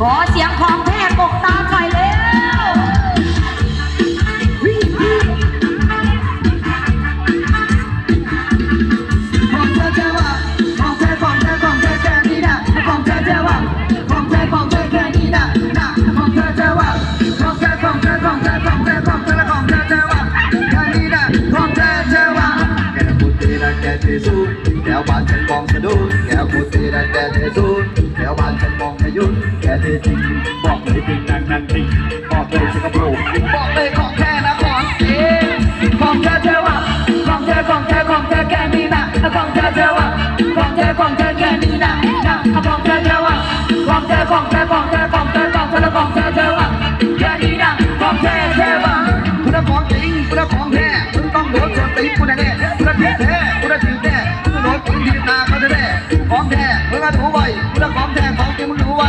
ขอเสียงของแท้กกตามหน่อยเร็วของเธอเธอว่าของเธอของเธอของเธอแค่นี้นะของเธอเธอว่าของเธอของเธอแค่นี้นะนะของเธอเธอว่าของเธอของเธอของเธอของเธอของเธอและของเธอเธอว่าแค่นี้นะของเธอเธอว่าแกพูดตีนะแกเทสูแถวบ้านฉันมองสะดุ้งแกพูดตีนะแกเทสูแถว บอกไม่ยุ่งแค่เธอจริงบอกไม่จริงนางนางจริงบอกเลยจะกระโปรงบอกเลยของแท้นะของจริงของเธอเธอว่าของเธอของเธอของเธอแค่นี้นะของเธอเธอว่าของเธอของเธอแค่นี้นะนะของเธอเธอว่าของเธอของเธอของเธอของเธอของเธอของเธอเธอว่าแค่นี้นะของแท้เธอว่าคุณของจริงคุณของแท้คุณต้องโดนโจมตีคุณแน่แน่คุณแท้ กันผู้ไว้ผู้รักของแท้ของเริงมึงรู้ไว